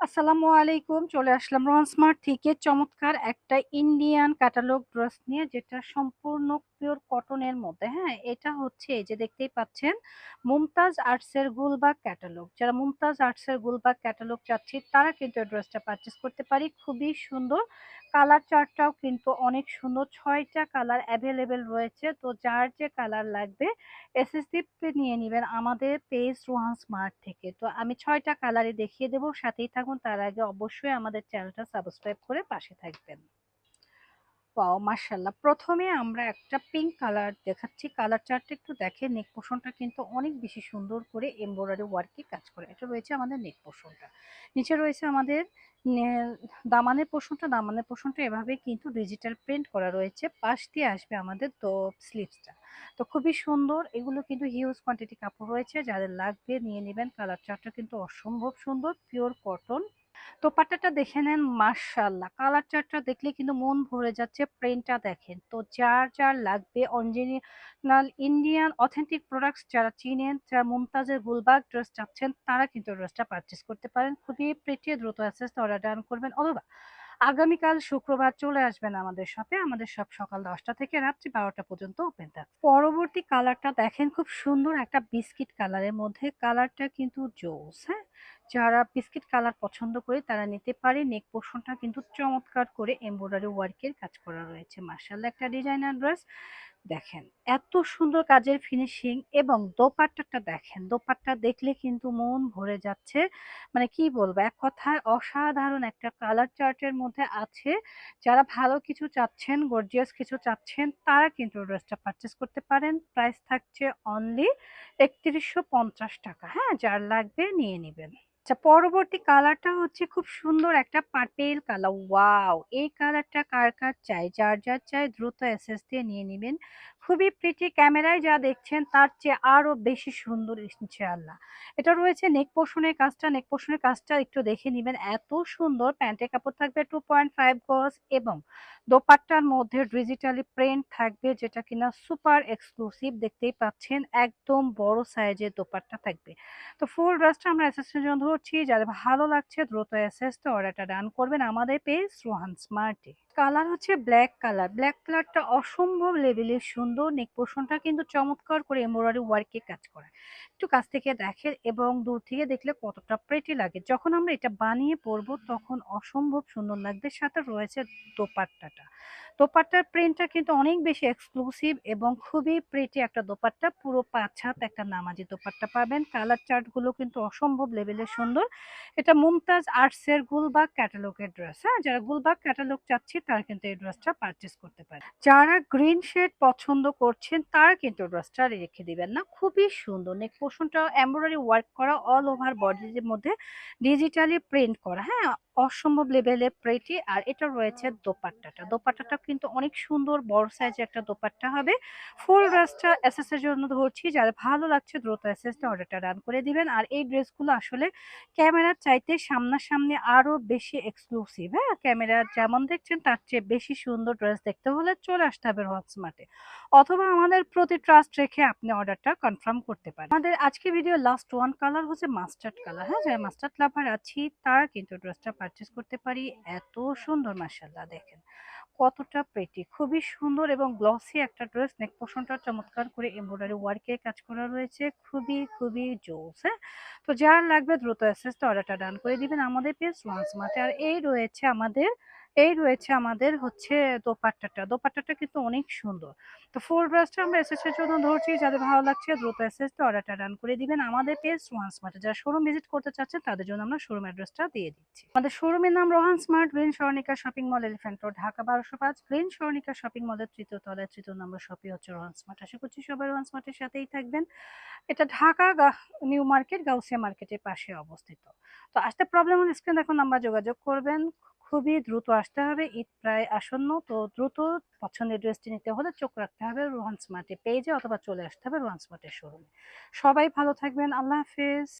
আসসালামু আলাইকুম, চলে আসলাম রোহান স্মার্ট থেকে। চমৎকার একটা ইন্ডিয়ান ক্যাটালগ ড্রেস নিয়ে, যেটা সম্পূর্ণ পিওর কটনের মধ্যে হ্যাঁ? এটা হচ্ছে এই যে দেখতেই পাচ্ছেন, মুমতাজ আর্টসের গুলবাগ ক্যাটালগ। যারা মুমতাজ আর্টসের গুলবাগ ক্যাটালগ চাচ্ছি, তারা কিন্তু এই ড্রেসটা পারচেস করতে পারি। খুবই সুন্দর। কালার চার্টটাও কিন্তু অনেক সুন্দর। ছয়টা কালার অ্যাভেলেবেল রয়েছে। তো যার যে কালার লাগবে এসএসডি নিয়ে নেবেন আমাদের পেজ রোহান স্মার্ট থেকে। তো আমি ছয়টা কালারই দেখিয়ে দেবো। সাথেই থাকুন। তার আগে অবশ্যই আমাদের চ্যানেলটা সাবস্ক্রাইব করে পাশে থাকবেন। ওয়াও মার্শাল্লাহ প্রথমে আমরা একটা পিঙ্ক কালার দেখাচ্ছি। কালার চার্টটা একটু দেখেন নেক পোষণটা কিন্তু অনেক বেশি সুন্দর করে এমব্রয়ডারি ওয়ার্কে কাজ করে। এটা রয়েছে আমাদের নেক পোষণটা নিচে রয়েছে আমাদের দামানের পোষণটা দামানের পোষণটা এভাবে কিন্তু ডিজিটাল প্রিন্ট করা রয়েছে। পাশ দিয়ে আসবে আমাদের তো স্লিভসটা তো খুবই সুন্দর। এগুলো কিন্তু হিউজ কোয়ান্টিটি কাপড় রয়েছে। যাদের লাগবে নিয়ে নেবেন। কালার চার্টটা কিন্তু অসম্ভব সুন্দর। পিওর কটন দোপাট্টাটা দেখে নেন মার্শাল্লাহ কালার চার্টটা দেখলে কিন্তু মন ভরে যাচ্ছে, প্রিন্টটা দেখেন। তো যার যার লাগবে, অরিজিনাল ইন্ডিয়ান অথেন্টিক প্রোডাক্টস যারা চিনেন, যারা মুমতাজের গুলবাগ ড্রেস চাচ্ছেন, তারা কিন্তু ড্রেসটা পারচেস করতে পারেন। খুবই প্রিটি দ্রুত অ্যাসেস অর্ডার ডান করবেন অথবা আগামীকাল শুক্রবার চলে আসবেন আমাদের শপে আমাদের সব সকাল দশটা থেকে রাত্রি বারোটা পর্যন্ত ওপেন থাকে পরবর্তী কালারটা দেখেন খুব সুন্দর একটা বিস্কিট কালারের মধ্যে। কালারটা কিন্তু জোস হ্যাঁ? যারা বিস্কিট কালার পছন্দ করে তারা নিতে পারে। নেক পোর্শনটা কিন্তু চমৎকার করে এমব্রয়ডারি ওয়ার্কের কাজ করা রয়েছে। মার্শাল একটা ডিজাইনার ড্রেস দেখেন, এত সুন্দর কাজের ফিনিশিং এবং দোপাট্টাটা দেখেন, দোপাট্টা দেখলে কিন্তু মন ভরে যাচ্ছে। মানে কি বলব, এক কথায় অসাধারণ একটা কালার চার্টের মধ্যে আছে। যারা ভালো কিছু চাচ্ছেন গর্জিয়াস কিছু চাচ্ছেন, তারা কিন্তু ড্রেসটা পারচেস করতে পারেন। প্রাইস থাকছে অনলি একত্রিশশো টাকা। হ্যাঁ যার লাগবে নিয়ে নেবেন। আচ্ছা পরবর্তী কালারটা হচ্ছে খুব সুন্দর একটা পাটেল কালার ওয়াও এই কালারটা কার কার চাই? যার যার চাই দ্রুত এসএস দিয়ে নিয়ে নেবেন। খুবই প্রিটি ক্যামেরায় যা দেখছেন, তার চেয়ে আরও বেশি সুন্দর, ইনশাআল্লাহ। এটা রয়েছে নেক পোষণের কাজটা। নেক পোষণের কাজটা একটু দেখে নেবেন। এত সুন্দর প্যান্টের কাপড় থাকবে টু পয়েন্ট ফাইভ গজ এবং দোপাট্টার মধ্যে ডিজিটালি প্রিন্ট থাকবে, যেটা কিনা সুপার এক্সক্লুসিভ দেখতেই পাচ্ছেন। একদম বড় সাইজের দোপাট্টা থাকবে। তো ফুল ড্রেসটা আমরা এসএসের জন্য ধরছি। যাদের ভালো লাগছে, দ্রুত এসএস তো অর্ডারটা ডান করবেন আমাদের পেজ রোহান স্মার্টে কালার হচ্ছে ব্ল্যাক কালার ব্ল্যাক কালারটা অসম্ভব লেভেলের সুন্দর নেক পোর্শনটা কিন্তু চমৎকার করে এমব্রয়ডারি ওয়ার্কে কাজ করে। একটু কাছ থেকে দেখে এবং দূর থেকে দেখলে কতটা প্রেটি লাগে। যখন আমরা এটা বানিয়ে পরবো তখন অসম্ভব সুন্দর লাগবে। সাথে রয়েছে দোপাট্টাটা। দোপাট্টার প্রিন্টটা কিন্তু অনেক বেশি এক্সক্লুসিভ এবং খুবই প্রেটি একটা দোপাট্টা। পুরো পাঁচ হাত একটা নামাজি দোপাট্টা পাবেন। কালার চার্টগুলো কিন্তু অসম্ভব লেভেলের সুন্দর। এটা মুমতাজ আর্টসের গুলবাগ ক্যাটালগের ড্রেস হ্যাঁ যারা গুলবাগ ক্যাটালগ চাচ্ছে তারা কিন্তু এই ড্রেসটা পারচেস করতে পারে। যারা গ্রিন শেড পছন্দ করছেন, তার কিন্তু ড্রেসটা রেখে দিবেন না। খুবই সুন্দর। নেক পোষণটা এমব্রয়ডারি ওয়ার্ক করা অল ওভার বডির মধ্যে ডিজিটালি প্রিন্ট করা হ্যাঁ? অসম্ভব লেভেলের প্রেটি আর এটা রয়েছে দোপাট্টাটা। দোপাট্টাটা কিন্তু অনেক সুন্দর বড় সাইজের একটা দোপাট্টা হবে। ফুল ড্রেসটা এসএস এর জন্য ধরছি। যার ভালো লাগছে দ্রুত এসএসটা অর্ডারটা রান করে দিবেন। আর এই ড্রেসগুলো আসলে ক্যামেরার চাইতে সামনাসামনি আরও বেশি এক্সক্লুসিভ হ্যাঁ ক্যামেরা যেমন দেখছেন তার চেয়ে বেশি সুন্দর ড্রেস দেখতে হলে চলে আসতে হবে হটস্মার্টে অথবা আমাদের প্রতি ট্রাস্ট রেখে আপনি অর্ডারটা কনফার্ম করতে পারেন। আমাদের আজকে ভিডিও লাস্ট ওয়ান কালার হচ্ছে মাস্টার্ড কালার হ্যাঁ যারা মাস্টার্ড লাভার আছি তারা কিন্তু ড্রেসটা পারচেস করতে পারি, এত সুন্দর মাসাল্লাহ দেখেন। কতটা পেটি খুবই সুন্দর এবং গ্লসি একটা ড্রেস নেক পোষণটা চমৎকার করে এমব্রয়ডারি ওয়ার্কে কাজ করা রয়েছে, খুবই খুবই জোস হ্যাঁ? তো যার লাগবে দ্রুত অ্যাসেসটা অর্ডারটা ডান করে দিবেন আমাদের পেজ ওয়ান্স মাঠে আর এই রয়েছে আমাদের এই রয়েছে আমাদের হচ্ছে দোপাট্টাটা। দোপাট্টাটা কিন্তু অনেক সুন্দর। তো ফুল ড্রেসটা আমরা এসএসের জন্য ধরছি। যাদের ভালো লাগছে দ্রুত এসএসটা অর্ডারটা রান করে দিবেন। আমাদের পেজ রোহান স্মার্টে যারা শোরুম ভিজিট করতে চাচ্ছেন, তাদের জন্য আমরা শোরুম অ্যাড্রেসটা দিয়ে দিচ্ছি। আমাদের শোরুমের নাম Rohan smart green Swarnika shopping mall elephant road Dhaka বারোশো পাঁচ। গ্রিন স্বর্ণিকা শপিং মলের তৃতীয় তলায় তৃতীয় নম্বর শপি হচ্ছে রোহান স্মার্ট আশা করছি সবাই রোহান স্মার্টের সাথেই থাকবেন। এটা ঢাকা নিউ মার্কেট গাউসিয়া মার্কেটের পাশে অবস্থিত। তো আসতে প্রবলেম হলে স্ক্রিন এখন আমরা যোগাযোগ করবেন। খুবই দ্রুত আসতে হবে। ঈদ প্রায় আসন্ন, তো দ্রুত পছন্দের ড্রেসটি নিতে হলে চোখ রাখতে হবে রোহান স্মার্টের পেজে অথবা চলে আসতে হবে রোহান স্মার্টের শোরুমে। সবাই ভালো থাকবেন, আল্লাহ হাফেজ।